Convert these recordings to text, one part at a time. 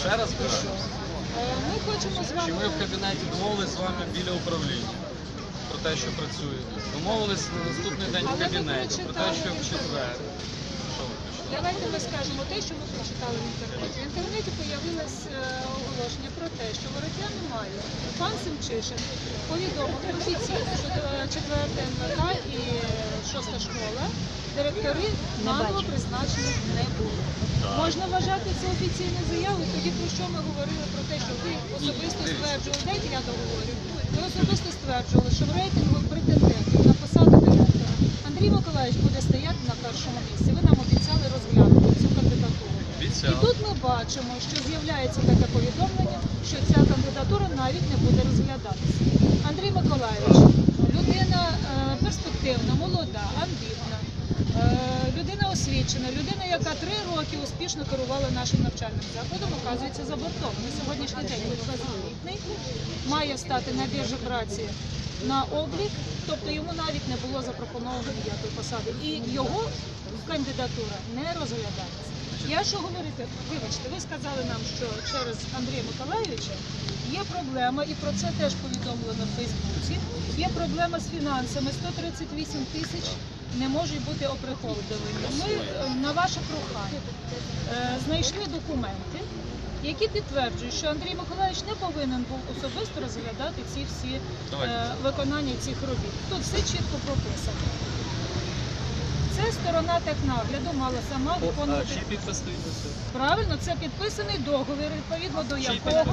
Ще раз кажу, Е, Ми хочемо з чи вами. ми в кабінеті домовились з вами біля управління про те, що працює. Домовились на наступний день в Але ви кабінеті про те, що в четвер. Що ви прочитали? Давайте ми скажемо те, що ми прочитали в інтернеті. В інтернеті появилось е, оголошення про те, що воротя немає. Пан Семчишин повідомив офіційно, що е, четверта НВК і шоста школа директори наново призначених не було. Можна вважати це офіційною заявою. Тоді про що ми говорили про те, що ви особисто стверджували, дайте я договорю. Ви особисто стверджували, що в рейтингу претендентів на посаду директора Андрій Миколаївич буде стояти на першому місці. Ви нам обіцяли розглянути цю кандидатуру. І тут ми бачимо, що з'являється таке повідомлення, що ця кандидатура навіть не буде розглядатися. Андрій Миколаївич, людина е, перспективна, молода, людина освічена, людина, яка три роки успішно керувала нашим навчальним закладом, оказується за бортом. На сьогоднішній день літний має стати на біржі праці на облік, тобто йому навіть не було запропоновано ніякої посади. І його кандидатура не розглядається. Я що говорити, вибачте, ви сказали нам, що через Андрія Миколаївича є проблема, і про це теж повідомлено в Фейсбуці. Є проблема з фінансами. 138 тисяч не можуть бути оприходовані. Ми е, на ваше прохання е, знайшли документи, які підтверджують, що Андрій Миколаївич не повинен був особисто розглядати ці всі е, виконання цих робіт. Тут все чітко прописано. Це сторона технагляду мала сама а виконувати. чий підпис стоїть на це? Правильно, це підписаний договір, відповідно до якого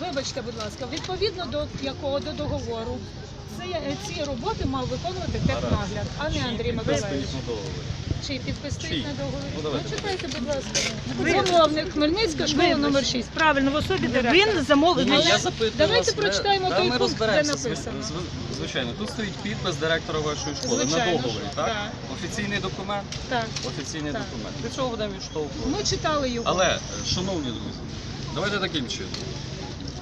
вибачте, будь ласка, відповідно до якого до договору це е, ці роботи мав виконувати технагляд, а не Андрій Миколаївич. На договорі? Чий підпис на договорі? Ну, Ну, будь ласка. Замовник Хмельницька школа номер 6. Правильно, в особі він замовив. Ні, я запитую давайте вас, прочитаємо да, той ми пункт, де розберемося. написано. Зв- зв- Звичайно, тут стоїть підпис директора вашої школи Звичайно на ж, договорі, так? Офіційний документ? Так, Офіційний Так. документ. Від цього будемо відштовхувати. ми читали його. Але, е, шановні друзі, давайте таким чином.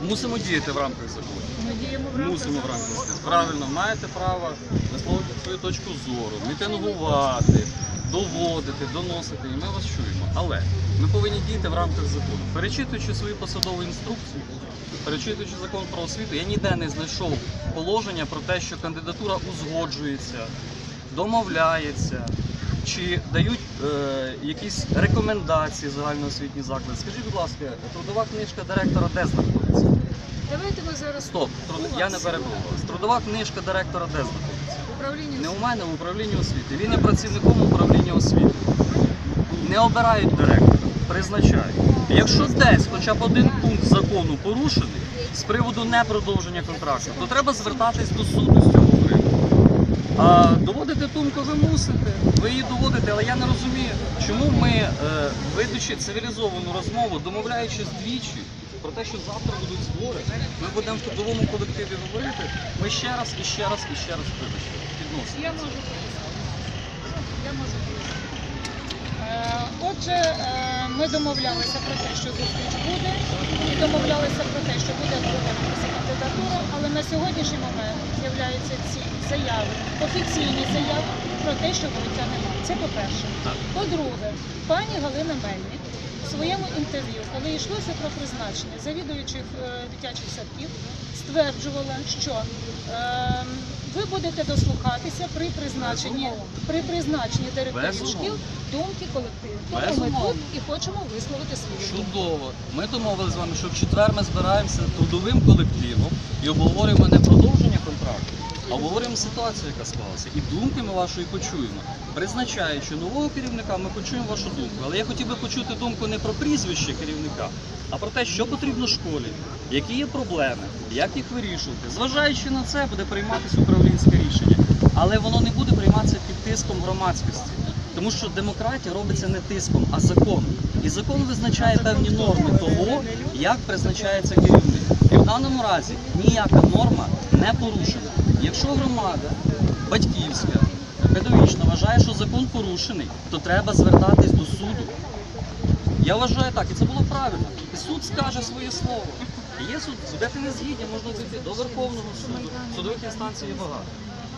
Мусимо діяти в рамках закону. Ми діємо в рамках Мусимо в закону. рамках закону. Правильно, маєте право висловити свою точку зору, мітингувати, доводити, доносити, і ми вас чуємо. Але ми повинні діяти в рамках закону. Перечитуючи свої посадові інструкції, перечитуючи закон про освіту, я ніде не знайшов положення про те, що кандидатура узгоджується, домовляється. Чи дають е, якісь рекомендації загальноосвітній заклад? Скажіть, будь ласка, трудова книжка директора де знаходиться? Давайте ми зараз Стоп, труд... Я не перебув вас. Трудова книжка директора де знаходиться? Управління Не у мене, в управлінні освіти. Він є працівником управління освіти. Не обирають директора, призначають. Якщо десь хоча б один пункт закону порушений з приводу непродовження контракту, то треба звертатись до суду з цього приводу. А доводити думку ви мусите, ви її доводите, але я не розумію, чому ми, е, ведучи цивілізовану розмову, домовляючись двічі про те, що завтра будуть збори, ми будемо в трудовому колективі говорити, ми ще раз і ще раз і ще раз вибачте, підносимо. Я можу. Я можу. Е, Отже, е, ми домовлялися про те, що зустріч буде, і домовлялися про те, що буде проводитися кандидатура, але на сьогоднішній момент з'являються ці заяви, офіційні заяви про те, що вулиця немає. Це по-перше. По-друге, пані Галина Мельник своєму інтерв'ю, коли йшлося про призначення завідуючих е, дитячих садків, стверджувала, що е, ви будете дослухатися при призначенні при призначенні директорів шкіл думки колективу. Тому ми тут і хочемо висловити свою думку. Чудово. Ми домовилися з вами, що в четвер ми збираємося трудовим колективом і обговорюємо не продовження контракту, обговорюємо ситуацію, яка склалася. І думки ми вашої почуємо. Призначаючи нового керівника, ми почуємо вашу думку. Але я хотів би почути думку не про прізвище керівника, а про те, що потрібно школі, які є проблеми, як їх вирішувати. Зважаючи на це, буде прийматися управлінське рішення. Але воно не буде прийматися під тиском громадськості. Тому що демократія робиться не тиском, а законом. І закон визначає певні норми того, як призначається керівник. І в даному разі ніяка норма не порушена. Якщо громада батьківська, педагогічна вважає, що закон порушений, то треба звертатись до суду. Я вважаю так, і це було правильно. І суд скаже своє слово. І є суд, де ти не згідні, можна зайти до Верховного суду. Судових інстанцій є багато.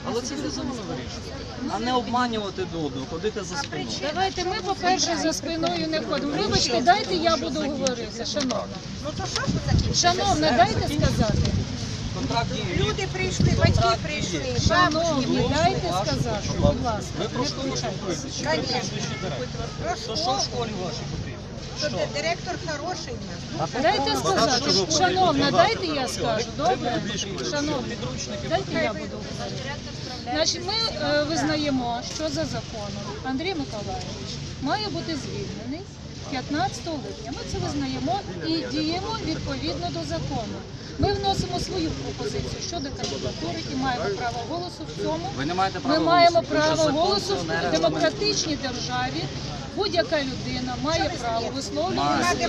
Але цивілізовано вирішувати. А не обманювати добу, ходити за спиною. Давайте ми, по-перше, за спиною не ходимо. Вибачте, дайте я буду говорити, шановна. Ну? Шановна, дайте сказати. Люди прийшли, батьки прийшли, бабушки. Шановні, дайте сказати, будь ласка. Ви про Не школу включайтеся. спілкуєтесь, чи ви Конечно. прізвище директора? Про що в школі вашій потрібно? Що директор хороший нас. Дайте сказати, шановна, дайте я скажу, добре? Шановні, Підручники дайте я буду говорити. Значить, ми е, визнаємо, що за законом Андрій Миколаївич має бути звільнений 15 липня. Ми це визнаємо і діємо відповідно до закону. Ми вносимо свою пропозицію щодо кандидатури і маємо право голосу в цьому. Ви не маєте Ми маємо голосу, тому що право закон голосу цього не в регламентує. демократичній державі. Будь-яка людина має право висловлювати